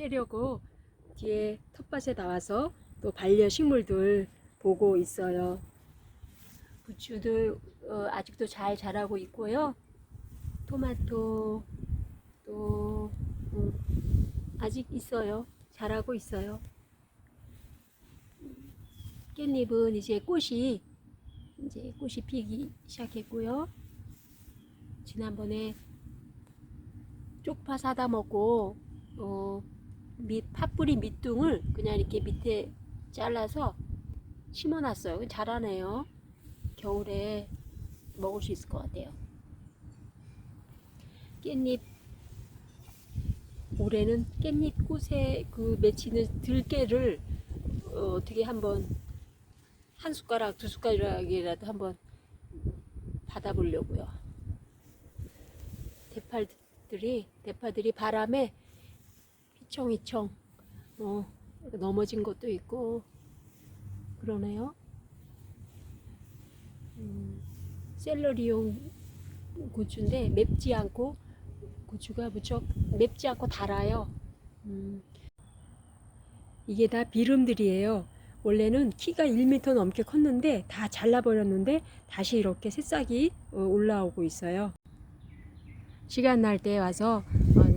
째려고 뒤에 텃밭에 나와서 또 반려 식물들 보고 있어요. 부추들 어, 아직도 잘 자라고 있고요. 토마토 또 음, 아직 있어요. 자라고 있어요. 깻잎은 이제 꽃이 이제 꽃이 피기 시작했고요. 지난번에 쪽파 사다 먹고 어, 밑 팥뿌리 밑둥을 그냥 이렇게 밑에 잘라서 심어놨어요. 자라네요. 겨울에 먹을 수 있을 것 같아요. 깻잎 올해는 깻잎 꽃에 그 맺히는 들깨를 어, 어떻게 한번 한 숟가락 두 숟가락이라도 한번 받아보려고요. 대파들이 대파들이 바람에 휘청휘청 어, 넘어진 것도 있고 그러네요. 음, 샐러리용 고추인데 맵지 않고 고추가 무척 맵지 않고 달아요. 음, 이게 다 비름들이에요. 원래는 키가 1m 넘게 컸는데 다 잘라버렸는데 다시 이렇게 새싹이 어, 올라오고 있어요. 시간 날 때 와서 어,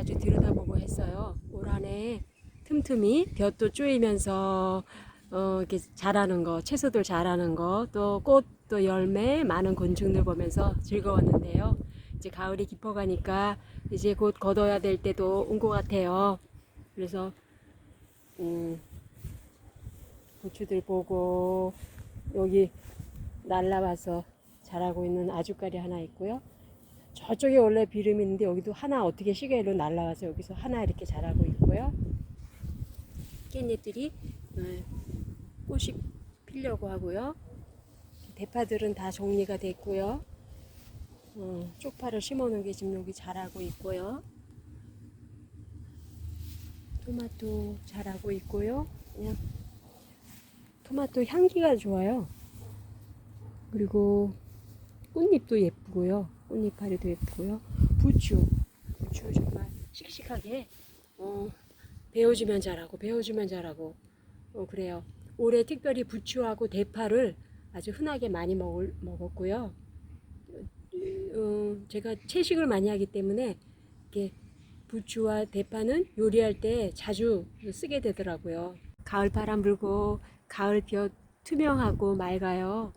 자주 들여다보고 했어요. 올 한해 틈틈이 볕도 쪼이면서 어, 이렇게 자라는 거, 채소들 자라는 거, 또 꽃, 또 열매, 많은 곤충들 보면서 즐거웠는데요. 이제 가을이 깊어가니까 이제 곧 걷어야 될 때도 온 것 같아요. 그래서 음, 고추들 보고 여기 날라와서 자라고 있는 아주까리 하나 있고요. 저쪽에 원래 비름이 있는데 여기도 하나 어떻게 시계로 날라와서 여기서 하나 이렇게 자라고 있고요. 깻잎들이 음, 꽃이 피려고 하고요. 대파들은 다 정리가 됐고요. 어, 쪽파를 심어놓은 게 지금 여기 자라고 있고요. 토마토 자라고 있고요. 그냥 토마토 향기가 좋아요. 그리고 꽃잎도 예쁘고요. 꽃잎파리도 예쁘고요. 부추, 부추 정말 씩씩하게 어, 베어주면 자라고 베어주면 자라고 어, 그래요. 올해 특별히 부추하고 대파를 아주 흔하게 많이 먹을, 먹었고요. 어, 제가 채식을 많이 하기 때문에 이렇게 부추와 대파는 요리할 때 자주 쓰게 되더라고요. 가을 바람 불고 가을 볕 투명하고 맑아요.